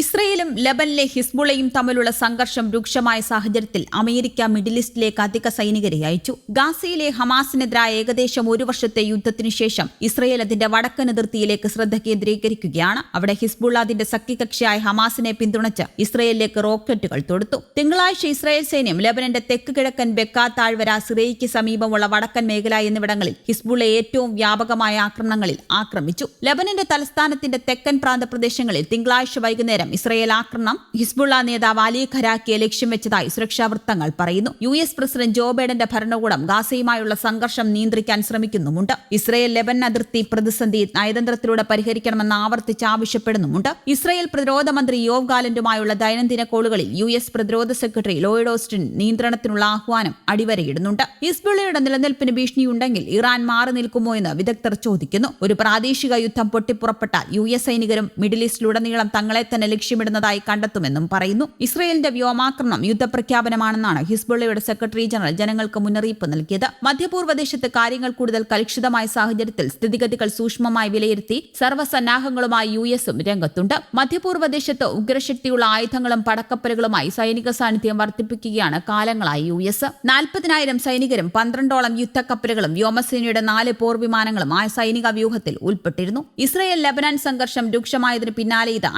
ഇസ്രയേലും ലബനിലെ ഹിസ്ബുളയും തമ്മിലുള്ള സംഘർഷം രൂക്ഷമായ സാഹചര്യത്തിൽ അമേരിക്ക മിഡിൽ ഈസ്റ്റിലേക്ക് അധിക സൈനികരെ അയച്ചു. ഗാസയിലെ ഹമാസിനെതിരായ ഏകദേശം ഒരു വർഷത്തെ യുദ്ധത്തിനു ശേഷം ഇസ്രയേൽ അതിന്റെ വടക്കൻ അതിർത്തിയിലേക്ക് ശ്രദ്ധ കേന്ദ്രീകരിക്കുകയാണ്. അവിടെ ഹിസ്ബുള്ള അതിന്റെ സഖ്യകക്ഷിയായ ഹമാസിനെ പിന്തുണച്ച് ഇസ്രയേലിലേക്ക് റോക്കറ്റുകൾ തൊടുത്തു. തിങ്കളാഴ്ച ഇസ്രയേൽ സൈന്യം ലബനന്റെ തെക്ക് കിഴക്കൻ ബെക്കാ താഴ്വര സിറേയ്ക്ക് സമീപമുള്ള വടക്കൻ മേഖല എന്നിവിടങ്ങളിൽ ഹിസ്ബുള്ള ഏറ്റവും വ്യാപകമായ ആക്രമണങ്ങളിൽ ആക്രമിച്ചു. ലബനന്റെ തലസ്ഥാനത്തിന്റെ തെക്കൻ പ്രാന്ത പ്രദേശങ്ങളിൽ തിങ്കളാഴ്ച വൈകുന്നേരം ഇസ്രയേൽ ആക്രമണം ഹിസ്ബുള്ള നേതാവ് അലി ഖരാക്കിയെ ലക്ഷ്യം വെച്ചതായി സുരക്ഷാ വൃത്തങ്ങൾ പറയുന്നു. യു എസ് പ്രസിഡന്റ് ജോ ബൈഡന്റെ ഭരണകൂടം ഗാസയുമായുള്ള സംഘർഷം നിയന്ത്രിക്കാൻ ശ്രമിക്കുന്നുമുണ്ട്. ഇസ്രയേൽ ലെബൻ അതിർത്തി പ്രതിസന്ധി നയതന്ത്രത്തിലൂടെ പരിഹരിക്കണമെന്ന് ആവർത്തിച്ച് ആവശ്യപ്പെടുന്നുമുണ്ട്. ഇസ്രയേൽ പ്രതിരോധ മന്ത്രി യോവ് ഗാലന്റുമായുള്ള ദൈനംദിന കോളുകളിൽ യു എസ് പ്രതിരോധ സെക്രട്ടറി ലോയിഡ് ഓസ്റ്റിൻ നിയന്ത്രണത്തിനുള്ള ആഹ്വാനം അടിവരയിടുന്നുണ്ട്. ഹിസ്ബുള്ളയുടെ നിലനിൽപ്പിന് ഭീഷണിയുണ്ടെങ്കിൽ ഇറാൻ മാറി നിൽക്കുമോ എന്ന് വിദഗ്ധർ ചോദിക്കുന്നു. ഒരു പ്രാദേശിക യുദ്ധം പൊട്ടിപ്പുറപ്പെട്ടാൽ യു എസ് സൈനികരും മിഡിൽ ഈസ്റ്റിലുടനീളം തങ്ങളെ തന്നെ ലക്ഷ്യമിടുന്നതായി കണ്ടെത്തുമെന്നും പറയുന്നു. ഇസ്രയേലിന്റെ വ്യോമാക്രമണം യുദ്ധപ്രഖ്യാപനമാണെന്നാണ് ഹിസ്ബുള്ളയുടെ സെക്രട്ടറി ജനറൽ ജനങ്ങൾക്ക് മുന്നറിയിപ്പ് നൽകിയത്. മധ്യപൂർവ ദേശത്ത് കാര്യങ്ങൾ കൂടുതൽ കലുഷിതമായ സാഹചര്യത്തിൽ സ്ഥിതിഗതികൾ സൂക്ഷ്മമായി വിലയിരുത്തി സർവസന്നാഹങ്ങളുമായി യു എസും രംഗത്തുണ്ട്. മധ്യപൂർവ ദേശത്ത് ഉഗ്രശക്തിയുള്ള ആയുധങ്ങളും പടക്കപ്പലുകളുമായി സൈനിക സാന്നിധ്യം വർദ്ധിപ്പിക്കുകയാണ് കാലങ്ങളായി യു എസ്. നാൽപ്പതിനായിരം സൈനികരും പന്ത്രണ്ടോളം യുദ്ധക്കപ്പലുകളും വ്യോമസേനയുടെ നാല് പോർവിമാനങ്ങളും ആ സൈനിക വ്യൂഹത്തിൽ ഉൾപ്പെട്ടിരുന്നു. ഇസ്രയേൽ ലബനാൻ സംഘർഷം രൂക്ഷമായതിന് പിന്നാലെ ഇത്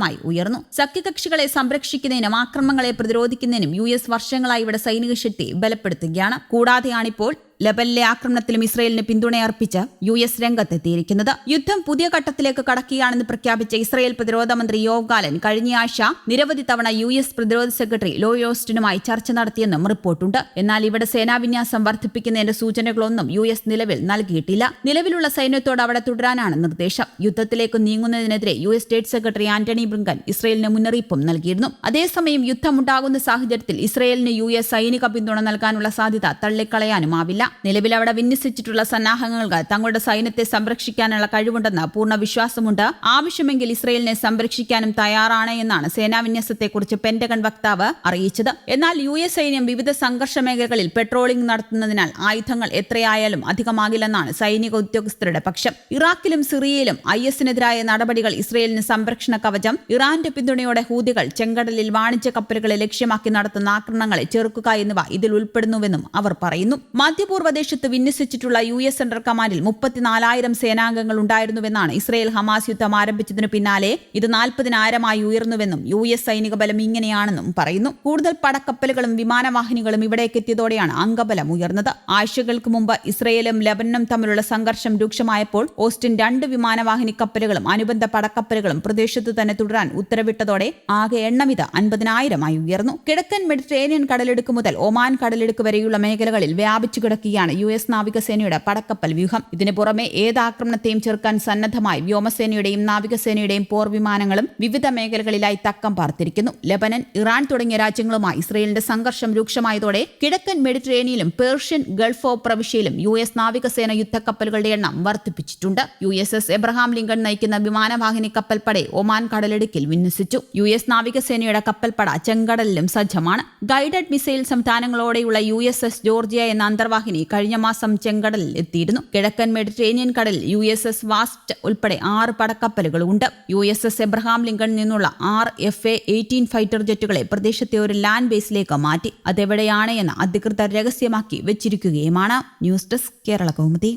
അൻപതിനായിരമായി ഉയർന്നു. സഖ്യകക്ഷികളെ സംരക്ഷിക്കുന്നതിനും ആക്രമണങ്ങളെ പ്രതിരോധിക്കുന്നതിനും യു വർഷങ്ങളായി ഇവിടെ സൈനിക ശക്തി ബലപ്പെടുത്തുകയാണ്. കൂടാതെയാണിപ്പോൾ ലബനിലെ ആക്രമണത്തിലും ഇസ്രയേലിന് പിന്തുണയർപ്പിച്ച് യു എസ് രംഗത്തെത്തിയിരിക്കുന്നത്. യുദ്ധം പുതിയ ഘട്ടത്തിലേക്ക് കടക്കുകയാണെന്ന് പ്രഖ്യാപിച്ച ഇസ്രയേൽ പ്രതിരോധ മന്ത്രി യോവ് ഗാലൻ കഴിഞ്ഞയാഴ്ച നിരവധി തവണ യു എസ് പ്രതിരോധ സെക്രട്ടറി ലോയോസ്റ്റിനുമായി ചർച്ച നടത്തിയെന്നും റിപ്പോർട്ടുണ്ട്. എന്നാൽ ഇവിടെ സേനാവിന്യാസം വർദ്ധിപ്പിക്കുന്നതിന്റെ സൂചനകളൊന്നും യു എസ് നിലവിൽ നൽകിയിട്ടില്ല. നിലവിലുള്ള സൈന്യത്തോട് അവിടെ തുടരാനാണ് നിർദ്ദേശം. യുദ്ധത്തിലേക്ക് നീങ്ങുന്നതിനെതിരെ U S state secretary Antony Blinken ഇസ്രയേലിന് മുന്നറിയിപ്പും നൽകിയിരുന്നു. അതേസമയം യുദ്ധമുണ്ടാകുന്ന സാഹചര്യത്തിൽ ഇസ്രയേലിന് യു എസ് സൈനിക പിന്തുണ നൽകാനുള്ള സാധ്യത തള്ളിക്കളയാനുമാവില്ല. നിലവിൽ അവിടെ വിന്യസിച്ചിട്ടുള്ള സന്നാഹങ്ങൾക്ക് തങ്ങളുടെ സൈന്യത്തെ സംരക്ഷിക്കാനുള്ള കഴിവുണ്ടെന്ന് പൂർണ വിശ്വാസമുണ്ട്. ആവശ്യമെങ്കിൽ ഇസ്രയേലിനെ സംരക്ഷിക്കാനും തയ്യാറാണ് എന്നാണ് സേനാവിന്യാസത്തെക്കുറിച്ച് പെന്റഗൺ വക്താവ് അറിയിച്ചത്. എന്നാൽ യു എസ് സൈന്യം വിവിധ സംഘർഷ മേഖലകളിൽ പെട്രോളിംഗ് നടത്തുന്നതിനാൽ ആയുധങ്ങൾ എത്രയായാലും അധികമാകില്ലെന്നാണ് സൈനിക ഉദ്യോഗസ്ഥരുടെ പക്ഷം. ഇറാഖിലും സിറിയയിലും ഐ എസിനെതിരായ നടപടികൾ ഇസ്രയേലിന് സംരക്ഷണ കവചം ഇറാന്റെ പിന്തുണയോടെ ഹൂതികൾ ചെങ്കടലിൽ വാണിജ്യ കപ്പലുകളെ ലക്ഷ്യമാക്കി നടത്തുന്ന ആക്രമണങ്ങളെ ചെറുക്കുക എന്നിവ ഇതിൽ ഉൾപ്പെടുന്നുവെന്നും അവർ പറയുന്നു. മധ്യപൂർവ ദേശത്ത് വിന്യസിച്ചിട്ടുള്ള യു എസ് സെൻട്രൽ കമാൻഡിൽ മുപ്പത്തിനാലായിരം സേനാംഗങ്ങൾ ഉണ്ടായിരുന്നുവെന്നാണ് ഇസ്രയേൽ ഹമാസ് യുദ്ധം ആരംഭിച്ചതിനു പിന്നാലെ ഇത് നാൽപ്പതിനായിരമായി ഉയർന്നുവെന്നും യു എസ് സൈനിക ബലം ഇങ്ങനെയാണെന്നും പറയുന്നു. കൂടുതൽ പടക്കപ്പലുകളും വിമാനവാഹിനികളും ഇവിടേക്ക് എത്തിയതോടെയാണ് അംഗബലം ഉയർന്നത്. ആഴ്ചകൾക്ക് മുമ്പ് ഇസ്രയേലും ലബനനും തമ്മിലുള്ള സംഘർഷം രൂക്ഷമായപ്പോൾ ഓസ്റ്റിൻ രണ്ട് വിമാനവാഹിനി കപ്പലുകളും അനുബന്ധ പടക്കപ്പലുകളും പ്രദേശത്ത് തന്നെ തുടരാൻ ഉത്തരവിട്ടതോടെ ആകെ എണ്ണമിത് അൻപതിനായിരമായി ഉയർന്നു. കിഴക്കൻ മെഡിറ്ററേനിയൻ കടലെടുക്ക് മുതൽ ഒമാൻ കടലെടുക്ക് വരെയുള്ള മേഖലകളിൽ വ്യാപിച്ചു കിടക്കുകയാണ് യു എസ് നാവികസേനയുടെ പടക്കപ്പൽ വ്യൂഹം. ഇതിനു പുറമെ ഏത് ആക്രമണത്തെയും ചെറുക്കാൻ സന്നദ്ധമായി വ്യോമസേനയുടെയും നാവികസേനയുടെയും പോർ വിമാനങ്ങളും വിവിധ മേഖലകളിലായി തക്കം പാർത്തിരിക്കുന്നു. ലബനൻ ഇറാൻ തുടങ്ങിയ രാജ്യങ്ങളുമായി ഇസ്രയേലിന്റെ സംഘർഷം രൂക്ഷമായതോടെ കിഴക്കൻ മെഡിറ്ററേനിയയിലും പേർഷ്യൻ ഗൾഫ് ഓഫ് പ്രവിശ്യയിലും യു എസ് നാവികസേന യുദ്ധക്കപ്പലുകളുടെ എണ്ണം വർദ്ധിപ്പിച്ചിട്ടുണ്ട്. U S S Abraham Lincoln നയിക്കുന്ന വിമാനവാഹിനി കപ്പൽപ്പടെ ഒമാൻ കടലിടുക്കിൽ വിന്യസിച്ചു. യു എസ് നാവികസേനയുടെ കപ്പൽപ്പട ചെങ്കടലിലും സജ്ജമാണ്. ഗൈഡഡ് മിസൈൽ സംവിധാനങ്ങളോടെയുള്ള യു എസ് എസ് ജോർജിയ എന്ന അന്തർവാഹിനി കഴിഞ്ഞ മാസം ചെങ്കടലിൽ എത്തിയിരുന്നു. കിഴക്കൻ മെഡിറ്ററേനിയൻ കടലിൽ യു എസ് എസ് വാസ്റ്റ് ഉൾപ്പെടെ ആറ് പടക്കപ്പലുകളുണ്ട്. U S S Abraham Lincoln നിന്നുള്ള ആർ എഫ് എയ്റ്റീൻ ഫൈറ്റർ ജെറ്റുകളെ പ്രദേശത്തെ ഒരു ലാൻഡ് ബേസിലേക്ക് മാറ്റി. അതെവിടെയാണ് എന്ന് അധികൃതർ രഹസ്യമാക്കി വെച്ചിരിക്കുകയുമാണ്. News desk Kerala Kaumudi.